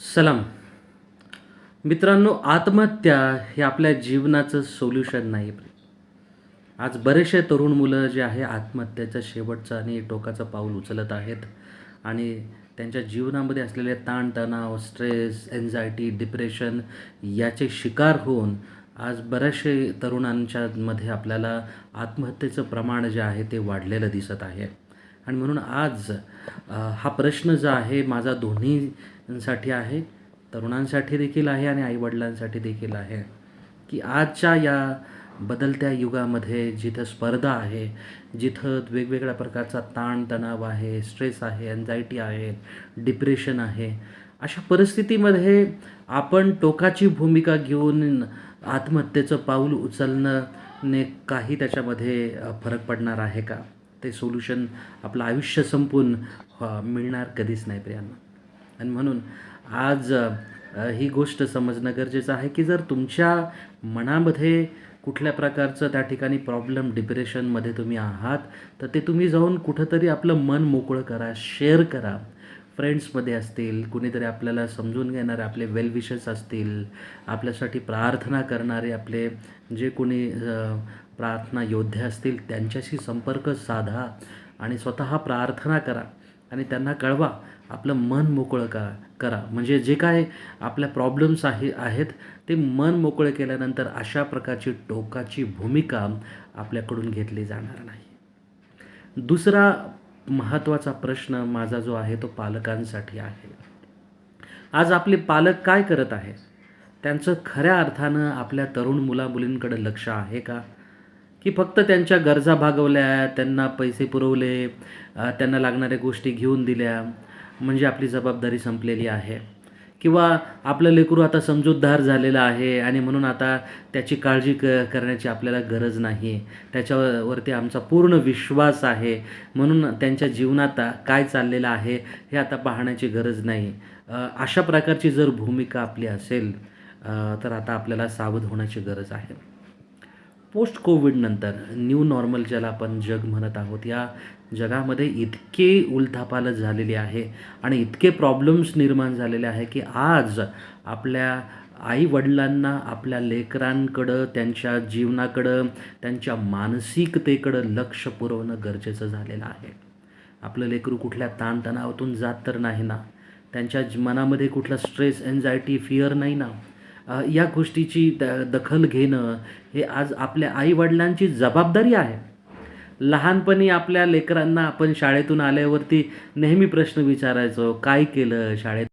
सलाम. मित्रांनो आत्महत्या हे आपल्या जीवनाचं सोल्युशन नाही आज बरेचसे तरुण मुलं जे आहे आत्महत्येचं शेवटचं आणि टोकाचं पाऊल उचलत आहेत आणि त्यांच्या जीवनामध्ये असलेले ताणतणाव स्ट्रेस एन्झायटी डिप्रेशन याचे शिकार होऊन आज बऱ्याचशे तरुणांच्यामध्ये आपल्याला आत्महत्येचं प्रमाण जे आहे ते वाढलेलं दिसत आहे. आणि म्हणून आज हा प्रश्न जो आहे माझा दोन्हीसाठी आहे तरुणांसाठी देखील आहे आणि आईवडिलांसाठी देखील आहे की आजच्या या बदलत्या युगामध्ये जिथं स्पर्धा आहे जिथं वेगवेगळ्या प्रकारचा ताणतणाव आहे स्ट्रेस आहे एन्झायटी आहे डिप्रेशन आहे अशा परिस्थितीमध्ये आपण टोकाची भूमिका घेऊन आत्महत्येचं पाऊल उचलणं काही त्याच्यामध्ये फरक पडणार आहे का? ते सोल्युशन आपलं आयुष्य संपून मिळणार कधीच नाही प्रियांना. आणि म्हणून आज ही गोष्ट समजणं गरजेचं आहे की जर तुमच्या मनामध्ये कुठल्या प्रकारचं त्या ठिकाणी प्रॉब्लेम डिप्रेशनमध्ये तुम्ही आहात तर ते तुम्ही जाऊन कुठंतरी आपलं मन मोकळं करा शेअर करा. फ्रेंड्समध्ये असतील कुणीतरी आपल्याला समजून घेणारे आपले वेलविशर्स असतील आपल्यासाठी प्रार्थना करणारे आपले जे कोणी प्रार्थना योद्धे असतील त्यांच्याशी संपर्क साधा आणि स्वतः प्रार्थना करा आणि त्यांना कळवा आपलं मन मोकळं का करा. म्हणजे जे काय आपल्या प्रॉब्लेम्स आहे आहेत ते मन मोकळं केल्यानंतर अशा प्रकारची टोकाची भूमिका आपल्याकडून घेतली जाणार नाही. दुसरा महत्त्वाचा प्रश्न माझा जो आहे तो पालकांसाठी आहे. आज आपले पालक काय करत आहेत? त्यांचं खऱ्या अर्थानं आपल्या तरुण मुलामुलींकडे लक्ष आहे का? की फक्त त्यांच्या गरजा भागवल्या त्यांना पैसे पुरवले त्यांना लागणाऱ्या गोष्टी घेऊन दिल्या म्हणजे आपली जबाबदारी संपलेली आहे. किंवा आपलं लेकरू आता समजूतदार झालेलं आहे आणि म्हणून आता त्याची काळजी क करण्याची आपल्याला गरज नाही. त्याच्यावरती आमचा पूर्ण विश्वास आहे. म्हणून त्यांच्या जीवनात काय चाललेलं आहे हे आता पाहण्याची गरज नाही. अशा प्रकारची जर भूमिका आपली असेल तर आता आपल्याला सावध होण्याची गरज आहे. पोस्ट कोविडनंतर न्यू नॉर्मल ज्याला आपण जग म्हणत आहोत या जगामध्ये इतके उलथापालथ झालेली आहे आणि इतके प्रॉब्लेम्स निर्माण झालेले आहे की आज आपल्या आई वडिलांना आपल्या लेकरांकडं त्यांच्या जीवनाकडं त्यांच्या मानसिकतेकडं लक्ष पुरवणं गरजेचं झालेलं आहे. आपलं लेकरू कुठल्या ताणतणावातून जात तर नाही ना? त्यांच्या मनामध्ये कुठला स्ट्रेस एन्झायटी फिअर नाही ना? या गोष्टीची द दखल घेणं हे आज आपल्या आईवडिलांची जबाबदारी आहे. लहानपणी आपल्या लेकरांना आपण शाळेतून आल्यावरती नेहमी प्रश्न विचारायचो काय केलं शाळेत?